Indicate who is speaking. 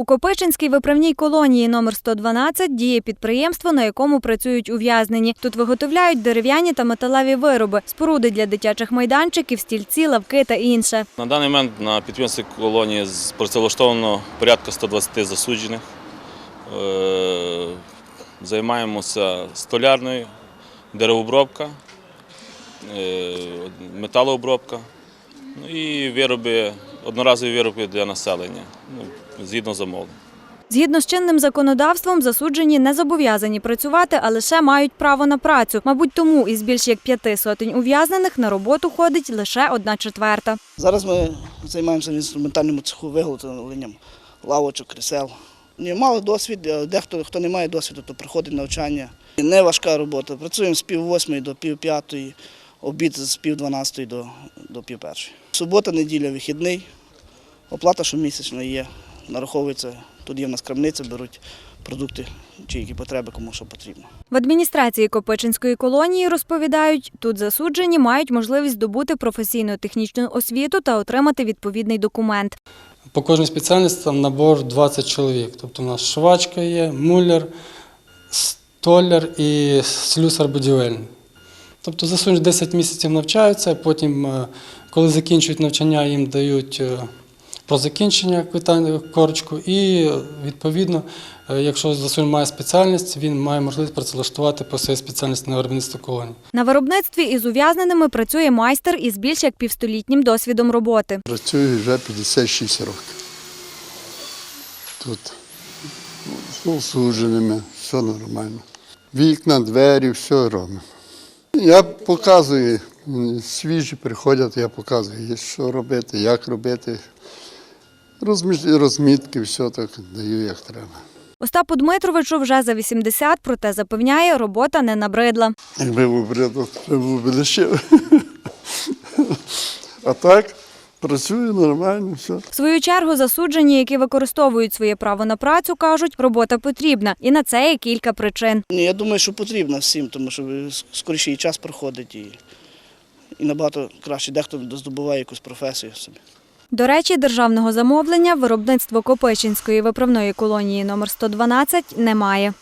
Speaker 1: У Копичинській виправній колонії номер 112 діє підприємство, на якому працюють ув'язнені. Тут виготовляють дерев'яні та металеві вироби, споруди для дитячих майданчиків, стільці, лавки та інше.
Speaker 2: На даний момент на підприємстві колонії працевлаштовано порядка 120 засуджених. Е, Займаємося столярною, деревообробка, е, металообробка ну і вироби, одноразові вироби для населення, ну, згідно замовлень.
Speaker 1: Згідно з чинним законодавством, засуджені не зобов'язані працювати, а лише мають право на працю. Мабуть, тому із більш як п'яти сотень ув'язнених на роботу ходить лише одна четверта.
Speaker 3: Зараз ми займаємося в інструментальному цеху виготовленням лавочок, крісел. Ні, Мали досвід, дехто, хто не має досвіду, то приходить навчання. Не важка робота. Працюємо з пів восьмої до пів п'ятої, обід з пів дванадцятої до, до пів першої. Субота, неділя, вихідний. Оплата щомісячна є, нараховується. Тут є в нас крамниця, беруть продукти чи які потреби, кому що потрібно.
Speaker 1: В адміністрації Копичинської колонії розповідають, тут засуджені мають можливість здобути професійну технічну освіту та отримати відповідний документ.
Speaker 4: По кожній спеціальності там набор 20 чоловік. Тобто у нас швачка є, муляр, столяр і слюсар будівельний. Тобто засунуть 10 місяців навчаються, потім, е, коли закінчують навчання, їм дають е, про закінчення квитання корочку, і відповідно, е, якщо засунь має спеціальність, він має можливість працевлаштувати по своїй спеціальності на виробництво колонії.
Speaker 1: На виробництві із ув'язненими працює майстер із більш як півстолітнім досвідом роботи.
Speaker 5: Працюю вже 56 років. Тут з осудженими, все нормально. Вікна, двері, все робимо. Я показую, свіжі приходять, я показую, що робити, як робити. Розмітки, все так даю, як треба.
Speaker 1: Остапу Дмитровичу вже за 80, проте запевняє, робота не набридла.
Speaker 5: Якби був треба був би лишив. А так, працюю нормально, все.
Speaker 1: В свою чергу засуджені, які використовують своє право на працю, кажуть, робота потрібна, і на це є кілька причин.
Speaker 3: Ні, я думаю, що потрібно всім, тому що скоріше і час проходить і, і набагато краще дехто здобуває якусь професію собі.
Speaker 1: До речі, державного замовлення виробництво Копичинської виправної колонії номер 112 немає.